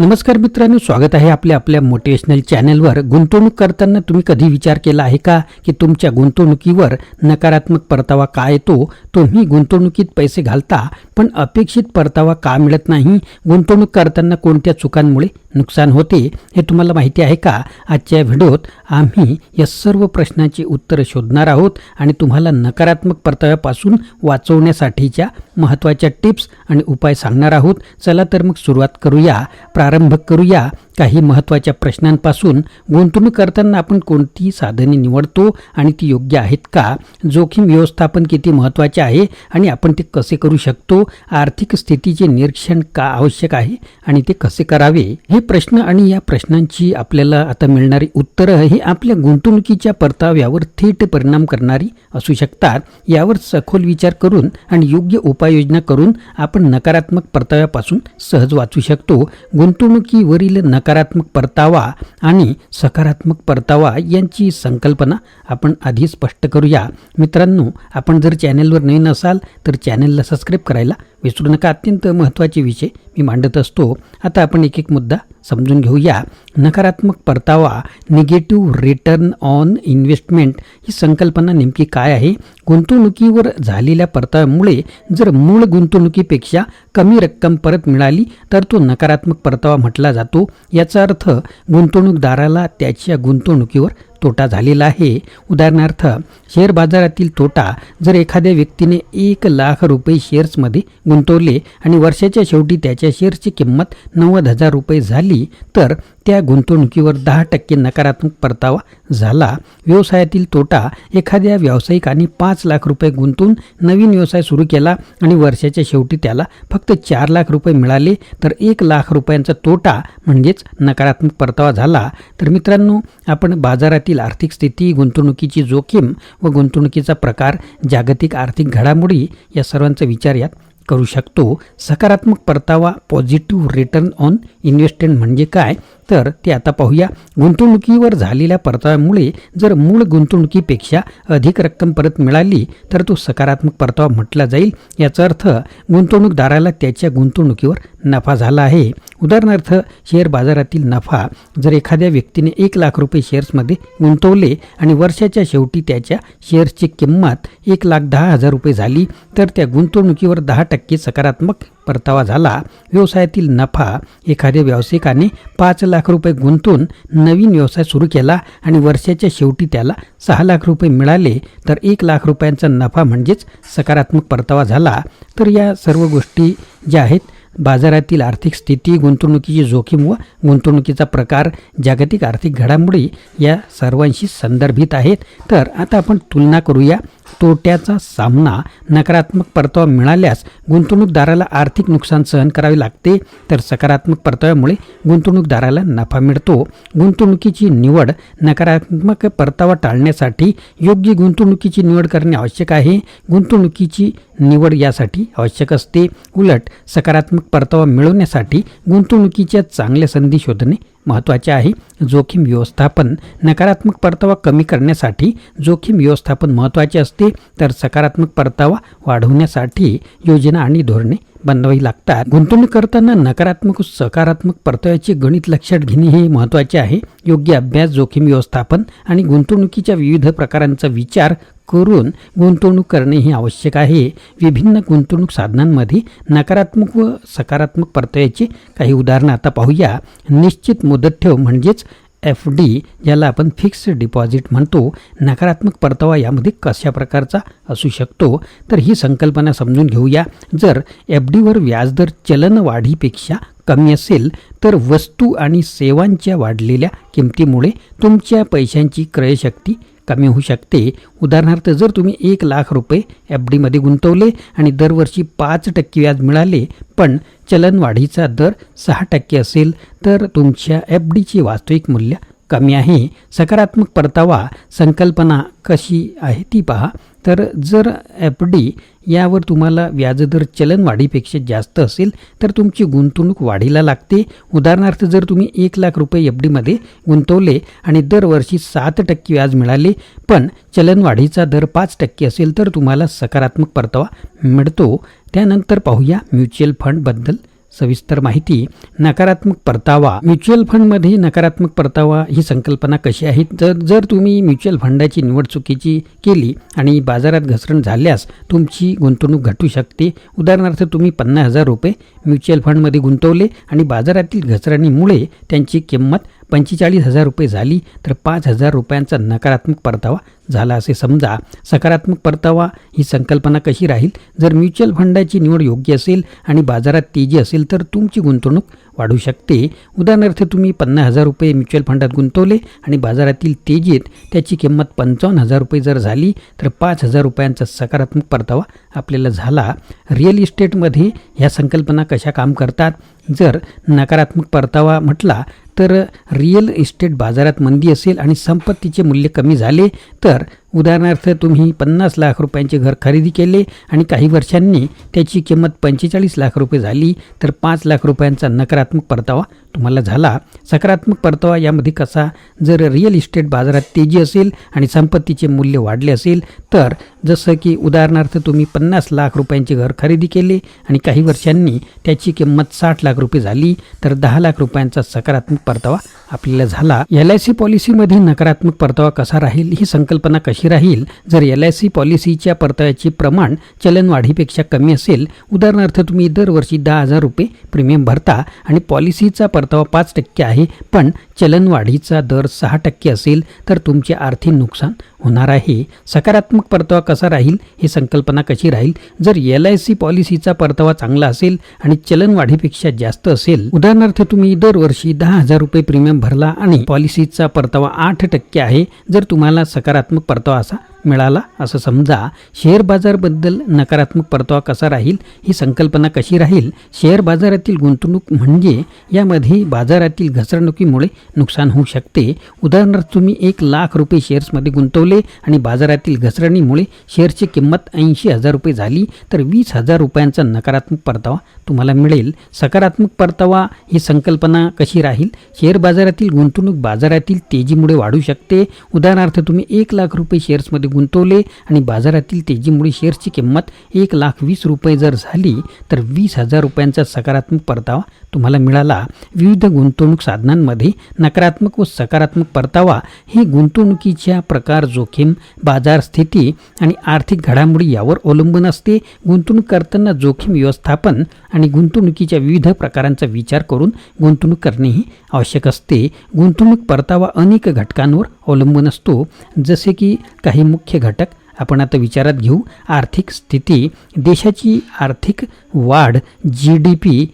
नमस्कार मित्रांनो स्वागत आहे आपल्या आपल्या मोटिवेशनल चॅनलवर. गुंतवणूक करताना तुम्ही कधी विचार केला आहे का? की तुमच्या गुंतवणुकीवर नकारात्मक परतावा का येतो? तुम्ही गुंतवणुकीत पैसे घालता पण अपेक्षित परतावा का मिळत नाही? गुंतवणूक करताना कोणत्या चुकांमुळे नुकसान होते हे तुम्हाला माहिती आहे का? आजच्या व्हिडिओत आम्ही या सर्व प्रश्नांची उत्तरं शोधणार आहोत आणि तुम्हाला नकारात्मक परताव्यापासून वाचवण्यासाठीच्या महत्त्वाच्या टिप्स आणि उपाय सांगणार आहोत. चला तर मग सुरुवात करूया प्रारंभ करूया. काही महत्त्वाच्या प्रश्नांपासून गुंतवणूक करताना आपण कोणती साधने निवडतो आणि ती योग्य आहेत का? जोखीम व्यवस्थापन किती महत्त्वाचे आहे आणि आपण ते कसे करू शकतो? आर्थिक स्थितीचे निरीक्षण का आवश्यक आहे आणि ते कसे करावे? हे प्रश्न आणि या प्रश्नांची आपल्याला आता मिळणारी उत्तरं हे आपल्या गुंतवणुकीच्या परताव्यावर थेट परिणाम करणारी असू शकतात. यावर सखोल विचार करून आणि योग्य उपाययोजना करून आपण नकारात्मक परताव्यापासून सहज वाचू शकतो. गुंतवणुकीवरील नकारात्मक परतावा आणि सकारात्मक परतावा यांची संकल्पना आपण आधी स्पष्ट करूया. मित्रांनो आपण जर चॅनेलवर नवीन असाल तर चॅनेलला सबस्क्राईब करायला विसरू नका. अत्यंत महत्त्वाचे विषय मी मांडत असतो. आता आपण एक एक मुद्दा समजून घेऊया. नकारात्मक परतावा निगेटिव्ह रिटर्न ऑन इन्व्हेस्टमेंट ही संकल्पना नेमकी काय आहे? गुंतवणुकीवर झालेल्या परताव्यामुळे जर मूळ गुंतवणुकीपेक्षा कमी रक्कम परत मिळाली तर तो नकारात्मक परतावा म्हटला जातो. याचा अर्थ गुंतवणूकदाराला त्याच्या गुंतवणुकीवर तोटा झालेला आहे. उदाहरणार्थ शेअर बाजारातील तोटा जर एखाद्या व्यक्तीने एक लाख रुपये शेअर्समध्ये गुंतवले आणि वर्षाच्या शेवटी त्याच्या शेअर्सची किंमत नव्वद हजार रुपये झाली तर त्या गुंतवणुकीवर दहा टक्के नकारात्मक परतावा झाला. व्यवसायातील तोटा एखाद्या व्यावसायिकाने पाच लाख रुपये गुंतवून नवीन व्यवसाय सुरू केला आणि वर्षाच्या शेवटी त्याला फक्त चार लाख रुपये मिळाले तर एक लाख रुपयांचा तोटा म्हणजेच नकारात्मक परतावा झाला. तर मित्रांनो आपण बाजारातील आर्थिक स्थिती गुंतवणुकीची जोखीम व गुंतवणुकीचा प्रकार जागतिक आर्थिक घडामोडी या सर्वांचा विचार यात करू शकतो. सकारात्मक परतावा पॉझिटिव्ह रिटर्न ऑन इन्व्हेस्टमेंट म्हणजे काय? तर ते आता पाहूया. गुंतवणुकीवर झालेल्या परताव्यामुळे जर मूळ गुंतवणुकीपेक्षा अधिक रक्कम परत मिळाली तर तो सकारात्मक परतावा म्हटला जाईल. याचा अर्थ गुंतवणूकदाराला त्याच्या गुंतवणुकीवर नफा झाला आहे. उदाहरणार्थ शेअर बाजारातील नफा जर एखाद्या व्यक्तीने एक लाख रुपये शेअर्समध्ये गुंतवले आणि वर्षाच्या शेवटी त्याच्या शेअर्सची किंमत एक लाख दहा हजार रुपये झाली तर त्या गुंतवणुकीवर दहा टक्के सकारात्मक परतावा झाला. व्यवसायातील नफा एखाद्या व्यावसायिकाने पाच लाख रुपये गुंतवून नवीन व्यवसाय सुरू केला आणि वर्षाच्या शेवटी त्याला सहा लाख रुपये मिळाले तर एक लाख रुपयांचा नफा म्हणजेच सकारात्मक परतावा झाला. तर या सर्व गोष्टी ज्या आहेत बाजारातील आर्थिक स्थिती गुंतवणुकीची जोखीम व गुंतवणुकीचा प्रकार जागतिक आर्थिक घडामोडी या सर्वांशी संदर्भित आहेत. तर आता आपण तुलना करूया तोट्याचा सामना नकारात्मक परतावा मिळाल्यास गुंतवणूकदाराला आर्थिक नुकसान सहन करावे लागते. तर सकारात्मक परताव्यामुळे गुंतवणूकदाराला नफा मिळतो. गुंतवणुकीची निवड नकारात्मक परतावा टाळण्यासाठी योग्य गुंतवणुकीची निवड करणे आवश्यक आहे. गुंतवणुकीची निवड यासाठी आवश्यक असते. उलट सकारात्मक परतावा मिळवण्यासाठी गुंतवणुकीच्या चांगल्या संधी शोधणे महत्त्वाचे आहे. जोखीम व्यवस्थापन नकारात्मक परतावा कमी करण्यासाठी जोखीम व्यवस्थापन महत्त्वाचे असते. तर सकारात्मक परतावा वाढवण्यासाठी योजना आणि धोरणे बांधावी लागतात. गुंतवणूक करताना नकारात्मक व सकारात्मक परताव्याचे गणित लक्षात घेणे हे महत्त्वाचे आहे. योग्य अभ्यास जोखीम व्यवस्थापन आणि गुंतवणुकीच्या विविध प्रकारांचा विचार करून गुंतवणूक करणे हे आवश्यक आहे. विभिन्न गुंतवणूक साधनांमध्ये नकारात्मक व सकारात्मक परताव्याचे काही उदाहरणं आता पाहूया. निश्चित मुदत ठेव म्हणजेच एफ डी ज्याला आपण फिक्स्ड डिपॉझिट म्हणतो. नकारात्मक परतावा यामध्ये कशा प्रकारचा असू शकतो? तर ही संकल्पना समजून घेऊया. जर एफ डीवर व्याजदर चलनवाढीपेक्षा कमी असेल तर वस्तू आणि सेवांच्या वाढलेल्या किमतीमुळे तुमच्या पैशांची क्रयशक्ती कमी होऊ शकते. उदाहरणार्थ जर तुम्ही एक लाख रुपये एफ डीमध्ये गुंतवले आणि दरवर्षी पाच टक्के व्याज मिळाले पण चलनवाढीचा दर सहा टक्के असेल तर तुमच्या एफ डीचे वास्तविक मूल्य कमी आहे. सकारात्मक परतावा संकल्पना कशी आहे ती पहा. तर जर एफ डी यावर तुम्हाला व्याजदर चलनवाढीपेक्षा जास्त असेल तर तुमची गुंतवणूक वाढीला लागते. उदाहरणार्थ जर तुम्ही एक लाख रुपये एफ डीमध्ये गुंतवले आणि दरवर्षी सात टक्के व्याज मिळाले पण चलनवाढीचा दर पाच टक्के असेल तर तुम्हाला सकारात्मक परतावा मिळतो. त्यानंतर पाहूया म्युच्युअल फंडबद्दल. सविस्तर माहिती नकारात्मक परतावा. म्युच्युअल फंडमध्ये नकारात्मक परतावा ही संकल्पना कशी आहे? तर जर तुम्ही म्युच्युअल फंडाची निवड चुकीची केली आणि बाजारात घसरण झाल्यास तुमची गुंतवणूक घटू शकते. उदाहरणार्थ तुम्ही पन्नास हजार रुपये म्युच्युअल फंडमध्ये गुंतवले आणि बाजारातील घसरणीमुळे त्यांची किंमत पंचेचाळीस हजार रुपये झाली तर पाच हजार रुपयांचा नकारात्मक परतावा झाला असे समजा. सकारात्मक परतावा ही संकल्पना कशी राहील? जर म्युच्युअल फंडाची निवड योग्य असेल आणि बाजारात तेजी असेल तर तुमची गुंतवणूक वाढू शकते. उदाहरणार्थ तुम्ही पन्नास हजार रुपये म्युच्युअल फंडात गुंतवले आणि बाजारातील तेजीत त्याची किंमत पंचावन्न हजार रुपये जर झाली तर पाच हजार रुपयांचा सकारात्मक परतावा आपल्याला झाला. रिअल इस्टेटमध्ये ह्या संकल्पना कशा काम करतात? जर नकारात्मक परतावा म्हटला तर रिअल इस्टेट बाजारात मंदी असेल आणि संपत्तीचे मूल्य कमी झाले तर उदाहरणार्थ तुम्ही पन्नास लाख रुपयांचे घर खरेदी केले आणि काही वर्षांनी त्याची किंमत पंचेचाळीस लाख रुपये झाली तर पाच लाख रुपयांचा नकारात्मक परतावा तुम्हाला झाला. सकारात्मक परतावा यामध्ये कसा? जर रिअल इस्टेट बाजारात तेजी असेल आणि संपत्तीचे मूल्य वाढले असेल तर जसं की उदाहरणार्थ तुम्ही पन्नास लाख रुपयांचे घर खरेदी केले आणि काही वर्षांनी त्याची किंमत साठ लाख रुपये झाली तर दहा लाख रुपयांचा सकारात्मक परतावा आपल्याला झाला. एल आय सी पॉलिसीमध्ये नकारात्मक परतावा कसा राहील ही संकल्पना कशी राहील. जर एल आय सी पॉलिसीच्या परताव्याचे प्रमाण चलनवाढीपेक्षा कमी असेल उदाहरणार्थ तुम्ही दरवर्षी दहा हजार रुपये प्रीमियम भरता आणि पॉलिसीचा परतावा पाच टक्के आहे पण चलनवाढीचा दर सहा टक्के असेल तर तुमचे आर्थिक नुकसान होणार आहे सकारात्मक परतावा कसा राहील ही संकल्पना कशी राहील? जर एल आय सी पॉलिसीचा परतावा चांगला असेल आणि चलनवाढीपेक्षा जास्त असेल उदाहरणार्थ तुम्ही दरवर्षी दहा हजार रुपये प्रीमियम भरला आणि पॉलिसीचा परतावा आठ टक्के आहे जर तुम्हाला सकारात्मक परतावा असा मिळाला? असं समजा शेअर बाजारबद्दल नकारात्मक परतावा कसा राहील? ही संकल्पना कशी राहील? शेअर बाजारातील गुंतवणूक म्हणजे यामध्ये बाजारातील घसरणुकीमुळे नुकसान होऊ शकते. उदाहरणार्थ तुम्ही एक लाख रुपये शेअर्समध्ये गुंतवले आणि बाजारातील घसरणीमुळे शेअरची किंमत ऐंशी हजार रुपये झाली तर वीस हजार रुपयांचा नकारात्मक परतावा तुम्हाला मिळेल. सकारात्मक परतावा ही संकल्पना कशी राहील? शेअर बाजारातील गुंतवणूक बाजारातील तेजीमुळे वाढू शकते. उदाहरणार्थ तुम्ही एक लाख रुपये शेअर्समध्ये गुंतवले आणि बाजारातील तेजीमुळे शेअर्सची किंमत एक लाख वीस रुपये जर झाली तर वीस हजार रुपयांचा सकारात्मक परतावा तुम्हाला मिळाला. विविध गुंतवणूक साधनांमध्ये नकारात्मक व सकारात्मक परतावा हे गुंतवणुकीच्या प्रकार जोखीम बाजार स्थिती आणि आर्थिक घडामोडी यावर अवलंबून असते. गुंतवणूक करताना जोखीम व्यवस्थापन आणि गुंतवणुकीच्या विविध प्रकारांचा विचार करून गुंतवणूक करणेही आवश्यक असते. गुंतवणूक परतावा अनेक घटकांवर अवलंबून असतो. जसे की काही मुख्य घटक आपण आता विचारात घेऊ. आर्थिक स्थिती देशाची आर्थिक वाढ जी डी पी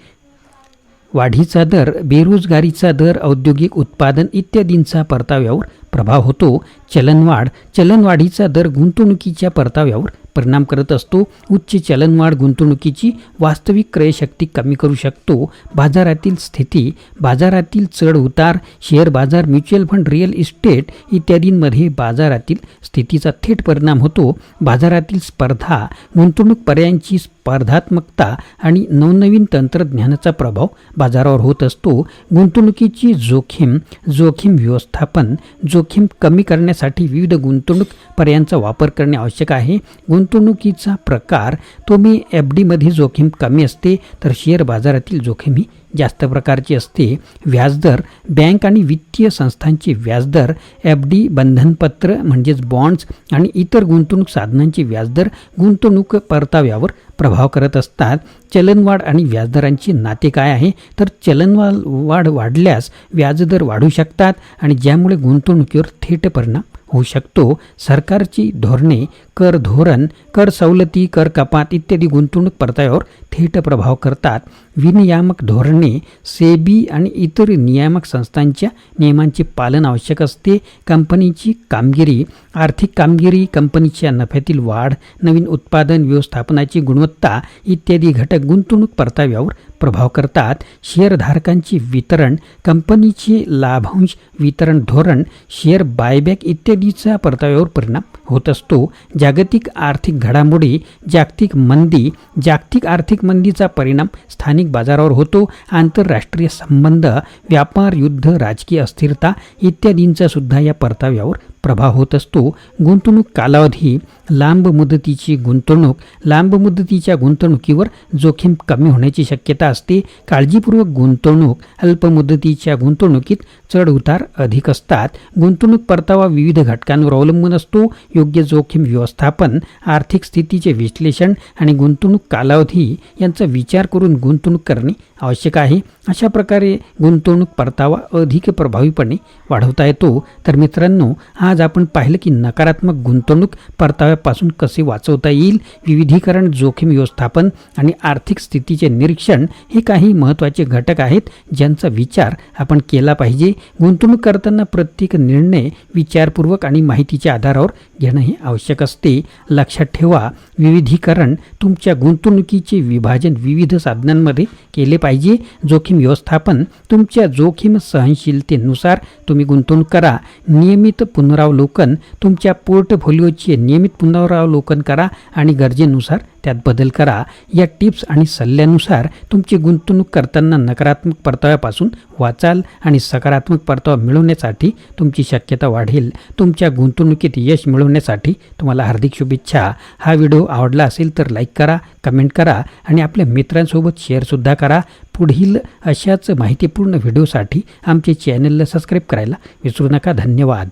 वाढीचा दर बेरोजगारीचा दर औद्योगिक उत्पादन इत्यादींचा परताव्यावर प्रभाव होतो. चलनवाढ चलनवाढीचा दर गुंतवणुकीच्या परताव्यावर परिणाम करत असतो. उच्च चलनवाढ गुंतवणुकीची वास्तविक क्रयशक्ती कमी करू शकतो. बाजारातील स्थिती बाजारातील चढ उतार शेअर बाजार म्युच्युअल फंड रिअल इस्टेट इत्यादींमध्ये बाजारातील स्थितीचा थेट परिणाम होतो. बाजारातील स्पर्धा गुंतवणूक पर्यायांची स्पर्धात्मकता आणि नवनवीन तंत्रज्ञानाचा प्रभाव बाजारावर होत असतो. गुंतवणुकीची जोखीम जोखीम व्यवस्थापन जोखीम कमी करण्यासाठी विविध गुंतवणूक पर्यायांचा वापर करणे आवश्यक आहे. गुंतवणुकीचा प्रकार तुम्ही एफ डीमध्ये जोखीम कमी असते तर शेअर बाजारातील जोखीम ही जास्त प्रकारची असते. व्याजदर बँक आणि वित्तीय संस्थांचे व्याजदर एफ डी बंधनपत्र म्हणजेच बॉन्ड्स आणि इतर गुंतवणूक साधनांचे व्याजदर गुंतवणूक परताव्यावर प्रभाव करत असतात. चलनवाढ आणि व्याजदरांचे नाते काय आहे? तर चलनवाढ वाढ वाढल्यास व्याजदर वाढू शकतात आणि ज्यामुळे गुंतवणुकीवर थेट परिणाम होऊ शकतो. सरकारची धोरणे कर धोरण कर सवलती कर कपात इत्यादी गुंतवणूक परताव्यावर थेट प्रभाव करतात. विनियामक धोरणे सेबी आणि इतर नियामक संस्थांच्या नियमांचे पालन आवश्यक असते. कंपनीची कामगिरी आर्थिक कामगिरी कंपनीच्या नफ्यातील वाढ नवीन उत्पादन व्यवस्थापनाची गुणवत्ता इत्यादी घटक गुंतवणूक परताव्यावर प्रभाव करतात. शेअरधारकांचे वितरण कंपनीचे लाभांश वितरण धोरण शेअर बायबॅक इत्यादीचा परताव्यावर परिणाम होत असतो ज्या जागतिक आर्थिक घडामोडी जागतिक मंदी जागतिक आर्थिक मंदीचा परिणाम स्थानिक बाजारावर होतो आंतरराष्ट्रीय संबंध व्यापार युद्ध राजकीय अस्थिरता इत्यादींचा सुद्धा या परताव्यावर प्रभाव होत असतो. गुंतवणूक कालावधी लांब मुदतीची गुंतवणूक लांब मुदतीच्या गुंतवणुकीवर जोखीम कमी होण्याची शक्यता असते. काळजीपूर्वक गुंतवणूक अल्प मुदतीच्या गुंतवणुकीत चढ उतार अधिक असतात. गुंतवणूक परतावा विविध घटकांवर अवलंबून असतो. योग्य जोखीम व्यवस्थापन आर्थिक स्थितीचे विश्लेषण आणि गुंतवणूक कालावधी यांचा विचार करून गुंतवणूक करणे आवश्यक आहे. अशा प्रकारे गुंतवणूक परतावा अधिक प्रभावीपणे वाढवता येतो. तर मित्रांनो आज आज आपण पाहिलं की नकारात्मक गुंतवणूक परताव्यापासून कसे वाचवता येईल विविधीकरण जोखीम व्यवस्थापन आणि आर्थिक स्थितीचे निरीक्षण हे काही महत्त्वाचे घटक आहेत ज्यांचा विचार आपण केला पाहिजे. गुंतवणूक करताना प्रत्येक निर्णय विचारपूर्वक आणि माहितीच्या आधारावर घेणं हे आवश्यक असते. लक्षात ठेवा विविधीकरण तुमच्या गुंतवणुकीचे विभाजन विविध साधनांमध्ये केले पाहिजे. जोखीम व्यवस्थापन तुमच्या जोखीम सहनशीलतेनुसार तुम्ही गुंतवणूक करा. नियमित पुनरावलोकन तुमच्या पोर्टफोलिओचे नियमित पुनरावलोकन करा आणि गरजेनुसार त्यात बदल करा. या टिप्स आणि सल्ल्यानुसार तुमची गुंतवणूक करताना नकारात्मक परताव्यापासून वाचाल आणि सकारात्मक परतावा मिळवण्यासाठी तुमची शक्यता वाढेल. तुमच्या गुंतवणुकीत यश मिळवण्यासाठी तुम्हाला हार्दिक शुभेच्छा. हा व्हिडिओ आवडला असेल तर लाईक करा कमेंट करा आणि आपल्या मित्रांसोबत शेअरसुद्धा करा. पुढील अशाच माहितीपूर्ण व्हिडिओसाठी आमचे चॅनलला सबस्क्राईब करायला विसरू नका. धन्यवाद.